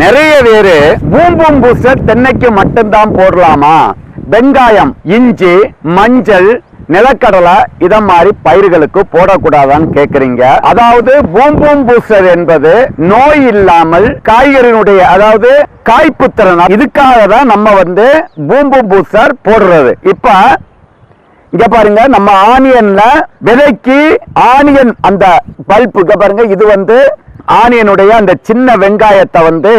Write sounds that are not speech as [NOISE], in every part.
நிறைய பேரு boom boom booster தென்னைக்கு மட்டும்தான் போடலாமா? வெங்காயம் இஞ்சி மஞ்சள் நிலக்கடலை இதை மாதிரி பயிர்களுக்கு போடக்கூடாதான்னு கேக்குறீங்க. அதாவது பூம்பூம் பூஸ்டர் என்பது நோய் இல்லாமல் காய்கறியினுடைய அதாவது காய்ப்பு திறனா இதுக்காக தான் நம்ம வந்து பூம்பூம் பூஸ்டர் போடுறது. இப்ப இங்க பாருங்க நம்ம ஆனியன்ல விதைக்கு ஆனியன் அந்த பல்ப் இங்க பாருங்க இது வந்து ஆனியனுடைய அந்த சின்ன வெங்காயத்தை வந்து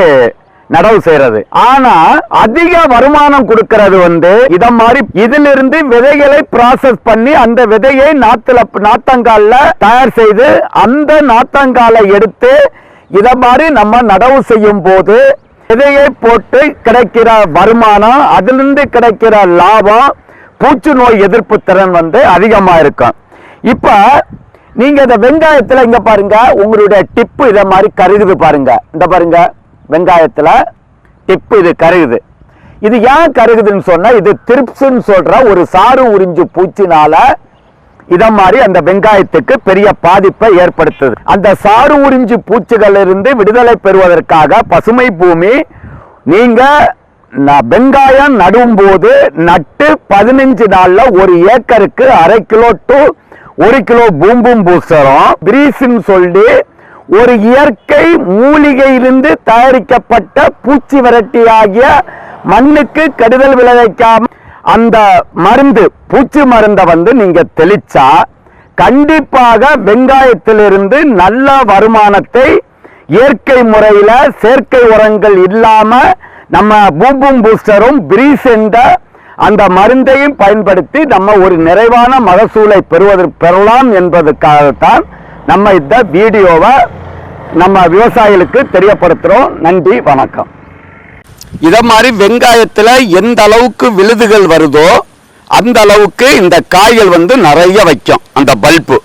நடவு செய்யறது. ஆனா அதிக வருமானம் கொடுக்கறது வந்து இத மாதிரி இதிலிருந்து விதைகளை ப்ராசஸ் பண்ணி அந்த விதையை நாத்துல நாத்தங்கால தயார் செய்து அந்த நாத்தங்காலை எடுத்து இத மாதிரி நம்ம நடவு செய்யும் போது விதையை போட்டு கிடைக்கிற வருமானம் அதிலிருந்து கிடைக்கிற லாபம் பூச்சி நோய் எதிர்ப்பு திறன் வந்து அதிகமா இருக்கும். இப்ப நீங்க இந்த வெங்காயத்துல இங்க பாருங்க உங்களுடைய டிப்பு இத மாதிரி கருகுது பாருங்க. இந்த பாருங்க வெங்காயத்துல டிப்பு இது கருகுது. இது ஏன் கருகுதுன்னு சொன்னா இது திரிப்ஸ்ன்னு சொல்ற ஒரு சாறு உறிஞ்சு பூச்சினால இத மாதிரி அந்த வெங்காயத்துக்கு பெரிய பாதிப்பை ஏற்படுத்துது. அந்த சாறு உறிஞ்சு பூச்சிகள் இருந்து விடுதலை பெறுவதற்காக பசுமை பூமி நீங்க வெங்காயம் நடும் போது நட்டு பதினஞ்சு நாள்ல ஒரு ஏக்கருக்கு அரை கிலோ டு ஒரு கிலோ பூம்பும் பூசரம் பிரீஸ்ன்னு சொல்லி ஒரு இயற்கை மூலிகையிலிருந்து தயாரிக்கப்பட்ட பூச்சி விரட்டி ஆகிய மண்ணுக்கு கெடுதல் விளைவிக்காம அந்த மருந்து பூச்சி மருந்தை வந்து நீங்க தெளிச்சா கண்டிப்பாக வெங்காயத்திலிருந்து நல்ல வருமானத்தை இயற்கை முறையில் செயற்கை உரங்கள் இல்லாம நம்ம பூம்பும் பூஸ்டரும் பிரீஸ் என்ற அந்த மருந்தையும் பயன்படுத்தி நம்ம ஒரு நிறைவான மகசூலை பெறுவதற்கு பெறலாம் என்பதற்காகத்தான் நம்ம இந்த வீடியோவை நம்ம விவசாயிகளுக்கு தெரியப்படுத்துகிறோம் நன்றி வணக்கம். இதை மாதிரி வெங்காயத்தில் எந்த அளவுக்கு விழுதுகள் வருதோ அந்த அளவுக்கு இந்த காய்கள் வந்து நிறைய வைக்கும் அந்த பல்பு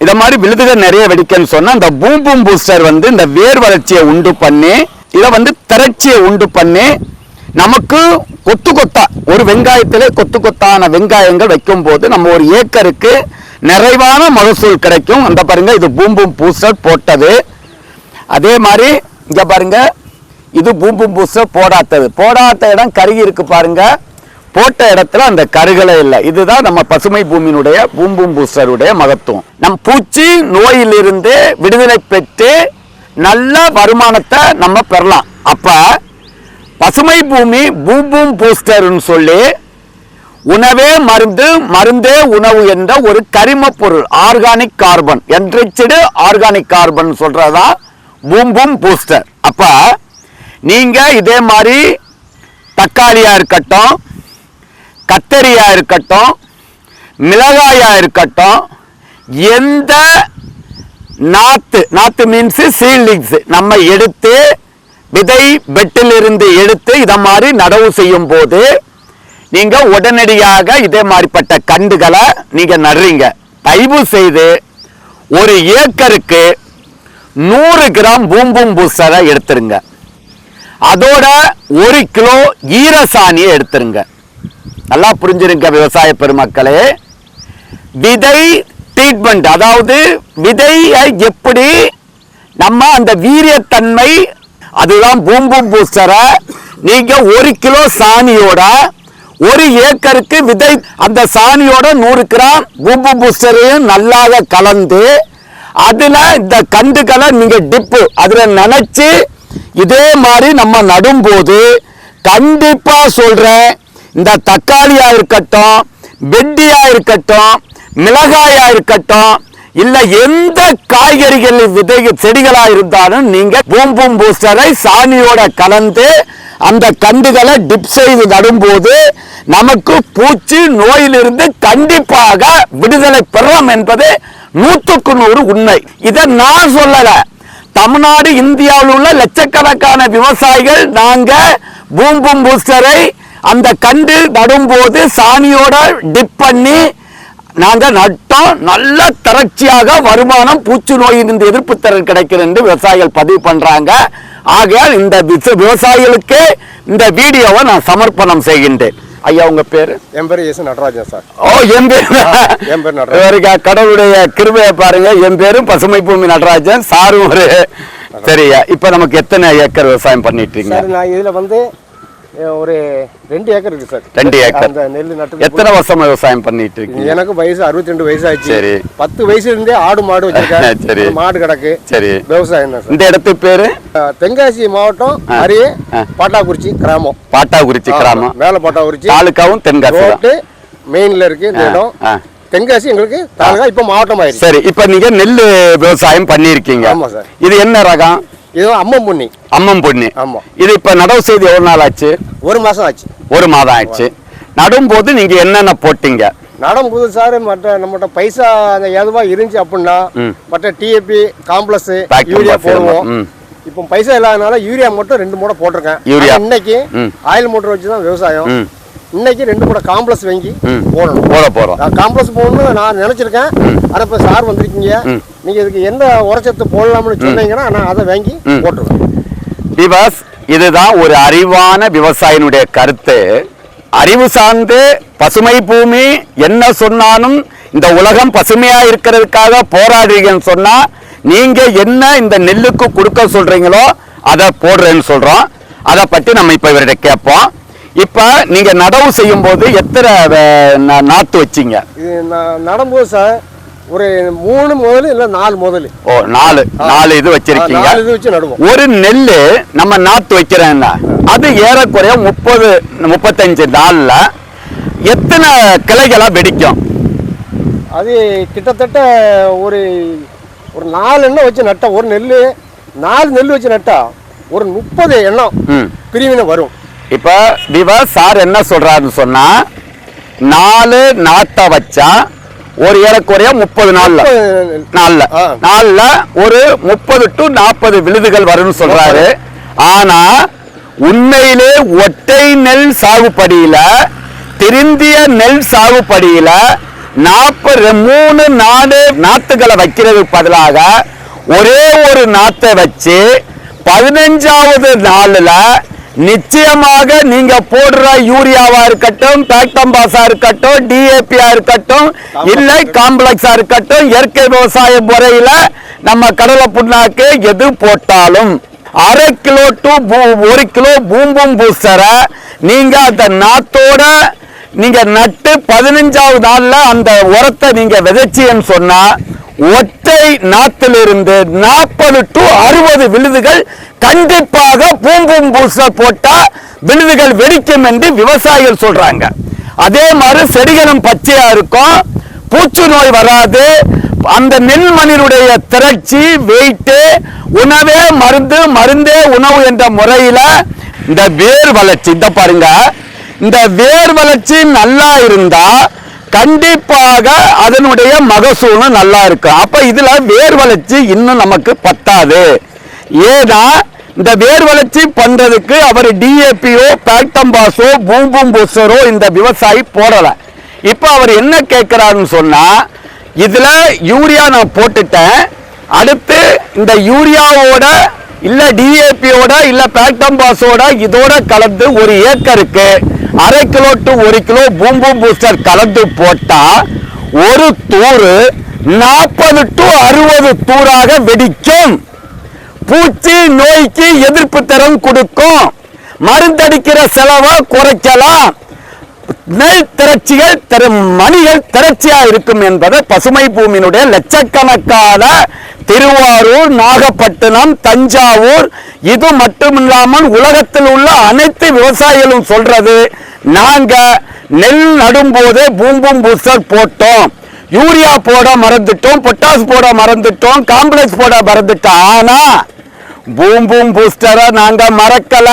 இதை மாதிரி விழுதுகள் நிறைய வெடிக்கன்னு சொன்னால் அந்த பூம்பூம் பூஸ்டர் வந்து இந்த வேர் வளர்ச்சியை உண்டு பண்ணி இதை வந்து திரட்சியை உண்டு பண்ணி நமக்கு கொத்து கொத்தா ஒரு வெங்காயத்திலே கொத்து கொத்தான வெங்காயங்கள் வைக்கும் போது நம்ம ஒரு ஏக்கருக்கு நிறைவான மகசூல் கிடைக்கும். அந்த பாருங்க இது பூம்பும் பூசல் போட்டது. அதே மாதிரி இங்க பாருங்க இது பூம்பும் பூசல் போடாதது. போடாத இடம் கருகி இருக்கு பாருங்க. போட்ட இடத்துல அந்த கருகலை இல்லை. இதுதான் நம்ம பசுமை பூமியினுடைய பூம்பும் பூசருடைய மகத்துவம். நம் பூச்சி நோயிலிருந்து விடுதலை பெற்று நல்ல வருமானத்தை நம்ம பெறலாம். அப்போ பசுமை பூமி பூம்பும் பூஸ்டர்னு சொல்லி உணவே மருந்து மருந்தே உணவு என்ற ஒரு கரிம பொருள் organic carbon enriched organic carbon சொல்றதா? Boom boom booster. அப்ப நீங்க இதே மாதிரி தக்காளியா இருக்கட்டும் கத்தரியா இருக்கட்டும் மிளகாயா இருக்கட்டும் எந்த நாத்து நாத்து மீன்ஸ் சீல்டிங்ஸ் நம்ம எடுத்து விதை பெட்டிலிருந்து எடுத்து இதை மாதிரி நடவு செய்யும் போது நீங்க உடனடியாக இதே மாதிரிப்பட்ட கண்டுகளை நீங்க நடுறீங்க. தயவு செய்து ஒரு ஏக்கருக்கு நூறு கிராம் பூம்பும் பூசரை எடுத்துருங்க. அதோட ஒரு கிலோ ஈரசாணியை எடுத்துருங்க. நல்லா புரிஞ்சிருங்க விவசாய பெருமக்களே. விதை ட்ரீட்மெண்ட் அதாவது விதையை எப்படி நம்ம அந்த வீரியத்தன்மை அதுதான் பூம்பும் பூஸ்டரை. நீங்க ஒரு கிலோ சாணியோட ஒரு ஏக்கருக்கு விதை அந்த சாணியோட நூறு கிராம் பூம்பு பூஸ்டரையும் நல்லாக கலந்து அதுல இந்த கண்டுகளை நீங்க டிப்பு அதுல நினைச்சு இதே மாதிரி நம்ம நடும்போது கண்டிப்பா சொல்றேன் இந்த தக்காளியா இருக்கட்டும் வெட்டியா இருக்கட்டும் மிளகாயா இருக்கட்டும் இல்ல எந்த காய்கறிகள் விதை செடிகளா இருந்தாலும் நீங்க பூம்பும் பூஸ்டரை சாணியோட கலந்து அந்த கண்டுகளை டிப் செய்து நடும்போது நமக்கு பூச்சி நோயிலிருந்து கண்டிப்பாக விடுதலை பெறலாம் என்பது நூற்றுக்கு நூறு உண்மை. இதை நான் சொல்லல. தமிழ்நாடு இந்தியாவில் உள்ள லட்சக்கணக்கான விவசாயிகள் நாங்க பூம்பும் பூஸ்டரை அந்த கண்டு நடும்போது சாணியோட டிப் பண்ணி நாங்க நட்டோம். நல்ல தரட்சியாக வருமானம் பூச்சி நோயிலிருந்து எதிர்ப்பு திறன் கிடைக்கிறது என்று விவசாயிகள் பதிவு பண்றாங்க. ஆகையால் இந்த விச- விவசாயிகளுக்கு இந்த வீடியோவை நான் சமர்ப்பணம் செய்கின்றேன். ஐயா உங்க பேரு? என் பேர் எஸ் நடராஜன் சார். ஓ என் பேர் என் பேர் [LAUGHS] நடராஜன். கடவுளுடைய கிருபையை பாருங்க. என் பேரும் பசுமை பூமி நடராஜன் சாரும் ஒரு சார் சரியா? இப்ப நமக்கு எத்தனை ஏக்கர் விவசாயம் பண்ணிட்டு இருக்கீங்க? நான் இதுல வந்து ஒரு ரெண்டு ஏக்கர் இருக்கு சார். ரெண்டு ஏக்கர். அந்த நெல் நட்டு எத்தனை வருஷமா விவசாயம் பண்ணிட்டு இருக்கீங்க? எனக்கு வயசு அறுபத்தி ரெண்டு வயசு ஆச்சு சரி. பத்து வயசுல இருந்தே ஆடு மாடு வச்சிருக்கேன். [LAUGHS] சரி. மாடு கிடக்கு. சரி. விவசாயம் தான் இந்த இடத்து பேரு? தென்காசி மாவட்டம் அரிய. பாட்டாக்குறிச்சி கிராமம். பாட்டாக்குறிச்சி கிராமம். மேல பாட்டாக்குறிச்சி. தாலுக்காவும் தென்காசி மெயின்ல இருக்கு இந்த இடம். தென்காசி எங்களுக்கு தாலுகா இப்ப மாவட்டம் ஆயிருச்சு சரி இப்ப நீங்க நெல்லு விவசாயம் பண்ணிருக்கீங்க ஆமா சார். இது என்ன ரகம்? இது அம்மன் புண்ணி அம்மம் பொண்ணு ஆமா இது இப்ப நடவு செய்து எவ்வளவு நாள் ஆச்சு ஒரு மாசம் ஆச்சு ஒரு மாதம் ஆயிடுச்சு நடும்போது நீங்க என்னென்ன போட்டீங்க நடம் புது சார் மற்ற நம்மகிட்ட பைசா அந்த எதுவா இருந்துச்சு அப்படின்னா. மற்ற டிஏபி காம்ப்ளெக்ஸ் யூரியா போடுவோம். இப்போ பைசா இல்லாதனால யூரியா மட்டும் ரெண்டு மூடை போட்டிருக்கேன் யூரியா. இன்னைக்கு. ஆயில் மோட்டர் வச்சு தான் விவசாயம். இன்னைக்கு ரெண்டு மூடை காம்ப்ளெக்ஸ் வாங்கி. போடணும். போட போறோம். காம்ப்ளெக்ஸ் போடணும்னு நான் நினைச்சிருக்கேன். ஆனா இப்ப சார் வந்திருக்கீங்க. ம். நீங்க இதுக்கு எந்த உரச்சத்து போடலாம்னு சொன்னீங்கன்னா நான் அதை வாங்கி. போட்டுருவேன். விவாஸ் இதுதான் ஒரு அறிவான விவசாயினுடைய கருத்து. அறிவு சார்ந்து பசுமை பூமி என்ன சொன்னாலும் இந்த உலகம் பசுமையா இருக்கிறதுக்காக போராடுறீங்கன்னு சொன்னா நீங்க என்ன இந்த நெல்லுக்கு கொடுக்க சொல்றீங்களோ அதை போடுறேன்னு சொல்றோம். அதை பற்றி நம்ம இப்ப இவர்கிட்ட கேட்போம். இப்ப நீங்க நடவு செய்யும் போது எத்தனை அஹ், நா- நாத்து வச்சீங்க? இது நடும்போது சார் ஒரு மூணு முதல் இல்ல நாலு முதல். ஓ நாலு நாலு இது வச்சிருக்கீங்க. நாலு இது வச்சு நடுவோம். ஒரு நெல்லு நம்ம நாத்து வைக்கிறோம்னா அது ஏறக்குறைய முப்பது முப்பத்தஞ்சு நாள்ல எத்தனை கிளைகளா வெடிக்கும்? அது கிட்டத்தட்ட ஒரு ஒரு நாலு எண்ணம் வச்சு நட்டா ஒரு நெல் நாலு நெல் வச்சு நட்டா ஒரு முப்பது எண்ணம் ம். பிரிவினை வரும். இப்ப திவா சார் என்ன சொல்றாருன்னு சொன்னா நாலு நாத்தை வச்சா ஒரு ஏறக்குறைய முப்பது நாள்ல. நாள்ல. நாள்ல ஒரு முப்பது டு நாற்பது விழுதுகள் வரும்னு சொல்றாரு. ஆனா உண்மையிலே ஒற்றை நெல் சாகுபடியில திருந்திய நெல் சாகுபடியில நாற்பது மூணு நாலு நாத்துகளை வைக்கிறதுக்கு பதிலாக ஒரே ஒரு நாத்தை வச்சு பதினஞ்சாவது நாளுல நிச்சயமாக நீங்க போடுற யூரியாவா இருக்கட்டும் பேக்டம்பாஸா இருக்கட்டும் டிஏபியா இருக்கட்டும் இல்லை காம்ப்ளெக்ஸா இருக்கட்டும் இயற்கை விவசாய முறையில நம்ம கடலை புண்ணாக்கு எது போட்டாலும் அரை கிலோ டு ஒரு கிலோ பூம்பும் பூசரை நீங்க அந்த நாத்தோட நீங்க நட்டு பதினஞ்சாவது நாள்ல அந்த உரத்தை நீங்க விதைச்சின்னு சொன்னா ஒற்றை நாத்திலிருந்து நாற்பது டு அறுபது விழுதுகள் கண்டிப்பாக பூம்பும் பூச போட்டா விழுதுகள் வெடிக்கும் என்று விவசாயிகள் சொல்றாங்க. அதே மாதிரி செடிகளும் பச்சையா இருக்கும். பூச்சி நோய் வராது. அந்த நெல்மணியினுடைய திரட்சி வெயிட்டு உணவே மருந்து மருந்தே உணவு என்ற முறையில இந்த வேர் வளர்ச்சி. இந்த பாருங்க. இந்த வேர் வளர்ச்சி நல்லா இருந்தா கண்டிப்பாக அதனுடைய மகசூலும் நல்லா இருக்கும். அப்ப இதுல வேர் வளர்ச்சி இன்னும் நமக்கு பத்தாது. ஏன்னா இந்த வேர் வளர்ச்சி பண்றதுக்கு அவர் டிஏபியோ பேக்டம்பாஸோ பூம்பும் பூசரோ இந்த விவசாயி போடல. இப்ப அவர் என்ன கேட்கிறாருன்னு சொன்னா இதுல யூரியா நான் போட்டுட்டேன். அடுத்து இந்த யூரியாவோட இல்ல டிஏபியோட இல்ல பேக்டம்பாஸோட இதோட கலந்து ஒரு ஏக்கருக்கு அரை கிலோ டு ஒரு கிலோ பூம்பும் பூஸ்டர் கலந்து போட்டா ஒரு தூறு நாற்பது டு அறுபது தூராக வெடிக்கும். பூச்சி நோய்க்கு எதிர்ப்பு திறன் கொடுக்கும். மருந்தடிக்கிற செலவை குறைக்கலாம். நெல் திரட்சிகள் தரும் மணிகள் திரட்சியா இருக்கும் என்பது பசுமை பூமியினுடைய லட்சக்கணக்கான திருவாரூர் நாகப்பட்டினம் தஞ்சாவூர். இது மட்டுமில்லாமல் உலகத்தில் உள்ள அனைத்து விவசாயிகளும் சொல்றது நாங்க நெல் நடும்போது பூம்பும் பூஸ்டர் போட்டோம். யூரியா போட மறந்துட்டோம் பொட்டாஸ் போட மறந்துட்டோம் காம்ப்ளெக்ஸ் போட மறந்துட்டோம். ஆனா பூம் பூம் பூஸ்டரை நாங்க மறக்கல.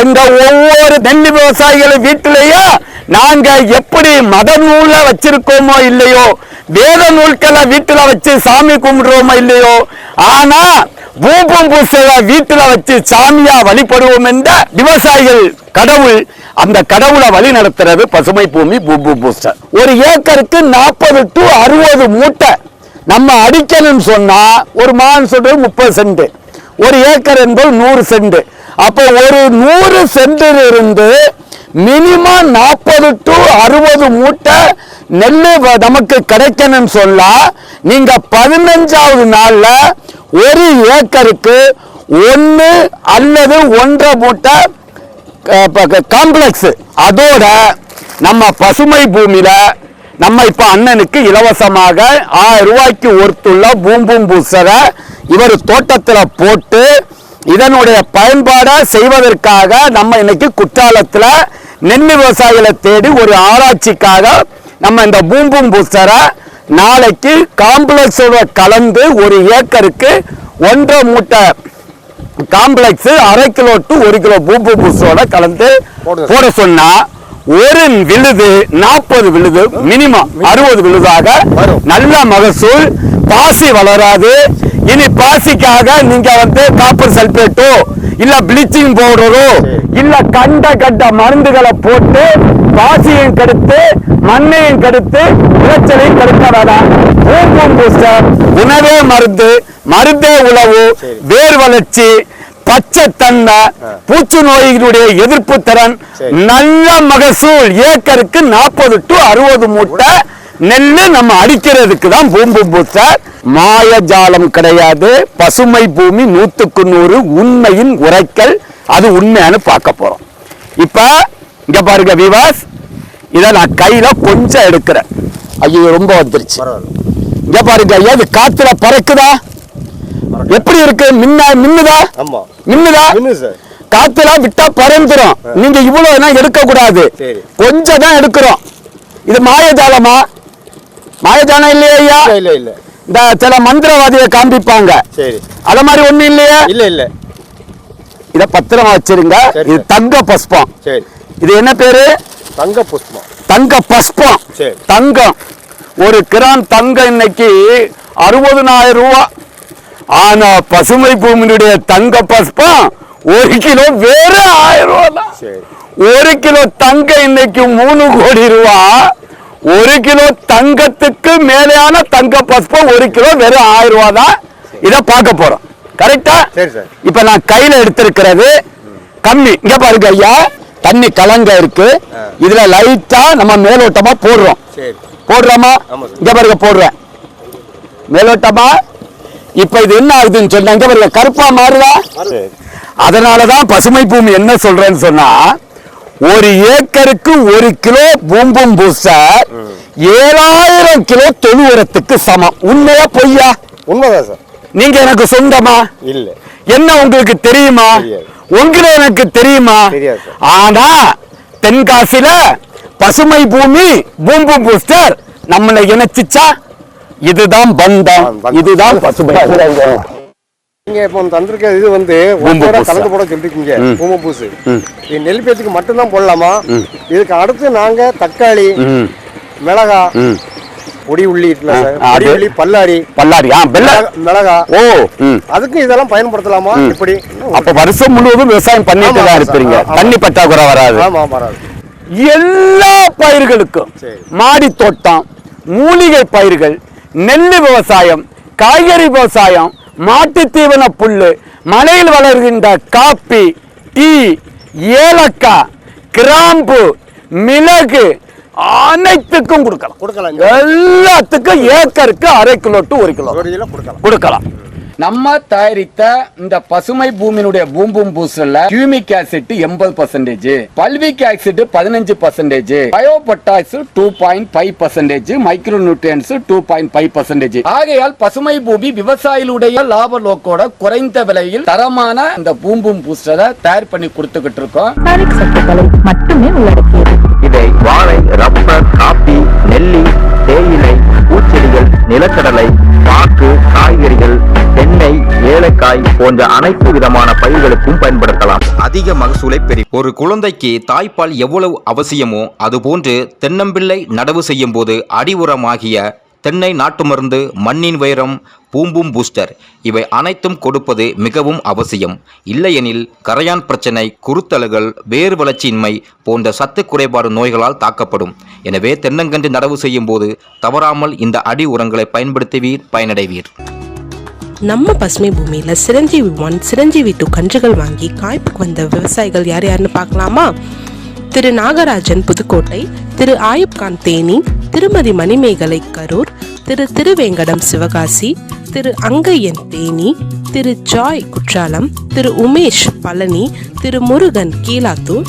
எங்க ஒவ்வொரு நெல் விவசாயிகள் வீட்டிலையும் நாங்க எப்படி மத நூல வச்சிருக்கோமோ இல்லையோ வேத நூல்களை வீட்டுல வச்சு சாமி கும்பிடுறோமோ இல்லையோ ஆனா பூம் பூம் பூஸ்டரை வீட்டுல வச்சு சாமியா வழிபடுவோம் என்ற விவசாயிகள் கடவுள் அந்த கடவுளை வழி நடத்துறது பசுமை பூமி பூம் பூஸ்டர். ஒரு ஏக்கருக்கு நாற்பது டு அறுபது மூட்டை நம்ம அடிக்கணும்னு சொன்னா ஒரு மான் சொல்றது முப்பது சென்ட். ஒரு ஏக்கர் என்பது நூறு சென்ட். அப்போ ஒரு நூறு சென்டில் இருந்து மினிமம் நாற்பது டு அறுபது மூட்டை நெல் நமக்கு கிடைக்கணும்னு சொன்னால் நீங்க பதினஞ்சாவது நாளில் ஒரு ஏக்கருக்கு ஒன்று அல்லது ஒன்றரை மூட்டை காம்ப்ளெக்ஸ் அதோட நம்ம பசுமை பூமியில நம்ம இப்போ அண்ணனுக்கு இலவசமாக ஆயிரம் ரூபாய்க்கு ஒருத்துள்ள பூம்பும் பூசரை இவர் தோட்டத்துல போட்டு இதனுடைய பயன்பாடை செய்வதற்காக நம்ம இன்னைக்கு குற்றாலத்துல நெல் விவசாயிகளை தேடி ஒரு ஆராய்ச்சிக்காக நம்ம இந்த பூம்பும் பூசரை நாளைக்கு காம்ப்ளெக்ஸோட கலந்து ஒரு ஏக்கருக்கு ஒன்றரை மூட்டை காம்ப்ளெக்ஸ் அரை கிலோ டு ஒரு கிலோ பூம்பு பூசோட கலந்து. போட சொன்னா ஒரு விழுது நாற்பது விழுது மினிமம் அறுபது விழுதாக. நல்ல மகசூல் பாசி வளராது இனி பாசிக்காக நீங்க வந்து காப்பர் சல்பேட்டோ இல்ல ப்ளீச்சிங் பவுடரோ இல்ல கண்ட கண்ட மருந்துகளை போட்டு பாசியையும் கெடுத்து மண்ணையும் கெடுத்து விளைச்சலையும் கெடுக்க வேணாம் பூம்பும் பூஸ்டர் உணவே மருந்து மருந்தே சரி. வேர் வளர்ச்சி பச்சை தன்மை பூச்சி நோய்களுடைய எதிர்ப்பு திறன். நல்ல மகசூல் ஏக்கருக்கு நாற்பது டு அறுபது மூட்டை நெல்லு நம்ம அடிக்கிறதுக்கு தான் பூம்பு பூஸ்டர் மாயஜாலம் கிடையாது. பசுமை பூமி நூத்துக்கு நூறு உண்மையின் உரைக்கல். அது உண்மையானு பார்க்க போறோம். இப்ப இங்க பாருங்க விவாஸ் இதை நான் கையில கொஞ்சம் எடுக்கிறேன். ஐயோ ரொம்ப வந்துருச்சு. இங்க பாருங்க ஐயா இது காத்துல பறக்குதா? எப்படி இருக்கு? மின்ன மின்னுதா ஆமா. மின்னுதா மின்னு சார். காத்துல விட்டா பறந்துரும். நீங்க இவ்வளவு எல்லாம் எடுக்க கூடாது. கொஞ்சம் தான் எடுக்கிறோம். இது மாயஜாலமா? மாயஜாலம் இல்லையா ஐயா? இல்ல இல்ல இந்த சில மந்திரவாதியை காண்பிப்பாங்க. சரி. அத மாதிரி ஒண்ணு இல்லையா? இல்ல இல்ல. இத பத்திரமா வச்சிருங்க. சரி, இது. தங்க பஸ்பம் சரி. இது என்ன பேரு? தங்க புஷ்பம். தங்க பஸ்பம் சரி. தங்கம். ஒரு கிராம் தங்கம் இன்னைக்கு அறுபதுனாயிரம் ரூபா. ஆனா பசுமை பூமியினுடைய தங்க பஸ்பம் ஒரு கிலோ வேற ஆயிரம் ரூபா தான். சரி. ஒரு கிலோ தங்கம் இன்னைக்கு மூணு கோடி ரூபா. ஒரு கிலோ தங்கத்துக்கு மேலேயான தங்க பஸ்பம் ஒரு கிலோ வெறும் ஆயிரம் ரூபா தான் இதை பார்க்க போறோம். கரெக்டா இப்ப நான் கையில எடுத்திருக்கிறது கம்மி. இங்க பாருங்க ஐயா தண்ணி கலங்க இருக்கு. இதுல லைட்டா நம்ம மேலோட்டமா போடுறோம். போடுறோமா. இங்க பாருங்க போடுறேன். மேலோட்டமா? இப்ப இது என்ன ஆகுதுன்னு சொன்னா இங்க பாருங்க கருப்பா மாறுதா? அதனாலதான் பசுமை பூமி என்ன சொல்றேன்னு சொன்னா ஒரு ஏக்கருக்கு ஒரு கிலோ பூம்பும் பூஸ்டர் ஏழாயிரம் கிலோ தொழு உரத்துக்கு சமம். உண்மையா பொய்யா? உண்மைதான் சார். நீங்க எனக்கு சொந்தமா? இல்ல. என்ன உங்களுக்கு தெரியுமா. உங்களை எனக்கு தெரியுமா. ஆனா தென்காசில பசுமை பூமி பூம்பு பூஸ்டர் நம்மளை இணைச்சிச்சா? இதுதான் பந்தம். இதுதான் பசுமை. நீங்க இப்போ தந்திருக்க இது வந்து. கலந்து போட சொல்லிருக்கீங்க. பூம பூசு. நெல் பேத்துக்கு மட்டும்தான் போடலாமா? இதுக்கு அடுத்து நாங்க தக்காளி மிளகா. பொடி உள்ளி. பொடி உள்ளி பல்லாரி. பல்லாரி. மிளகா- ஓ அதுக்கு இதெல்லாம் பயன்படுத்தலாமா? இப்படி அப்ப வருஷம் முழுவதும் விவசாயம் பண்ணிட்டு தான் இருப்பீங்க. தண்ணி பற்றாக்குறை வராது. ஆமா வராது. எல்லா பயிர்களுக்கும். மாடி தோட்டம் மூலிகை பயிர்கள் நெல் விவசாயம் காய்கறி விவசாயம் மாட்டு தீவன புல்லு மலையில் வளர்கின்ற காப்பி டீ ஏலக்காய் கிராம்பு மிளகு அனைத்துக்கும் கொடுக்கலாம். எல்லாத்துக்கும் ஏக்கருக்கு அரை கிலோ டு ஒரு கிலோ ஒரு கிலோ கொடுக்கலாம். கொடுக்கலாம். நம்ம தயாரித்த இந்த பசுமை பூமியினுடைய பூம்பும் பூசல்ல கியூமிக் ஆசிட் எண்பது பர்சன்டேஜ் பல்விக் ஆசிட் பதினஞ்சு percentage bio potash two point five percentage micro nutrients two point five percentage ஆகையால் பசுமை பூமி விவசாயிகளுடைய லாப நோக்கோட குறைந்த விலையில் தரமான இந்த பூம்பும் பூஸ்டரை தயார் பண்ணி கொடுத்துக்கிட்டு இருக்கோம். மட்டுமே உள்ளடக்கியது. இதை வாழை ரப்பர் காபி நெல்லி தேயிலை பூச்செடிகள் நிலக்கடலை பாக்கு காய்கறிகள் ஏலக்காய் போன்ற அனைத்து விதமான பயிர்களுக்கும் பயன்படுத்தலாம். அதிக மகசூலை பெறி ஒரு குழந்தைக்கு தாய்ப்பால் எவ்வளவு அவசியமோ அதுபோன்று தென்னம்பிள்ளை நடவு செய்யும் போது அடி உரமாகிய தென்னை நாட்டு மருந்து மண்ணின் வைரம் பூம்பும் பூஸ்டர் இவை அனைத்தும் கொடுப்பது மிகவும் அவசியம். இல்லையெனில் கரையான் பிரச்சனை குருத்தலுகள் வேறு வளர்ச்சியின்மை போன்ற சத்து குறைபாடு நோய்களால் தாக்கப்படும். எனவே தென்னங்கன்று நடவு செய்யும் போது தவறாமல் இந்த அடி உரங்களை பயன்படுத்துவீர் பயனடைவீர். நம்ம பசுமை பூமியில சிரஞ்சீவி ஒன் சிரஞ்சீவி டூ கன்றுகள் வாங்கி காய்ப்புக்கு வந்த விவசாயிகள் யார் யாருன்னு பார்க்கலாமா? திரு நாகராஜன் புதுக்கோட்டை திரு ஆயுப்கான் தேனி திருமதி மணிமேகலை கரூர் திரு திருவேங்கடம் சிவகாசி திரு அங்கையன் தேனி திரு ஜாய் குற்றாலம் திரு உமேஷ் பழனி திரு முருகன் கீலாத்தூர்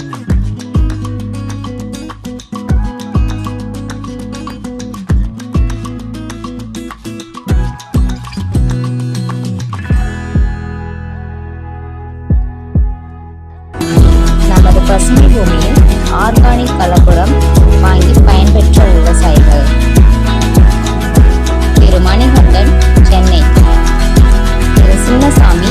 நமது ஆர்கானிக் கலப்புரம் வாங்கி பயன்பெற்ற விவசாயிகள். திரு மணிகண்டன் சென்னை. திரு சின்னசாமி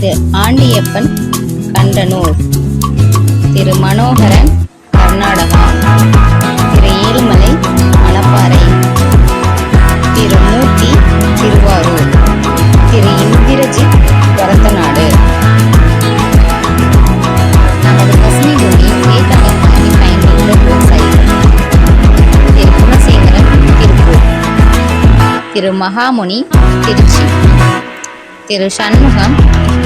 திரு ஆண்டியப்பன் கண்டனூர் திரு மனோகரன் கர்நாடகா திரு ஏழுமலை மணப்பாறை திரு மூர்த்தி திருவாரூர் திரு இந்திரஜித் பரதநாடு. நமது பசுமை பூமியில் வேதாளம் வாங்கி திரு குணசேகரன் திருப்பூர் திரு மகாமுனி திருச்சி திரு சண்முகம்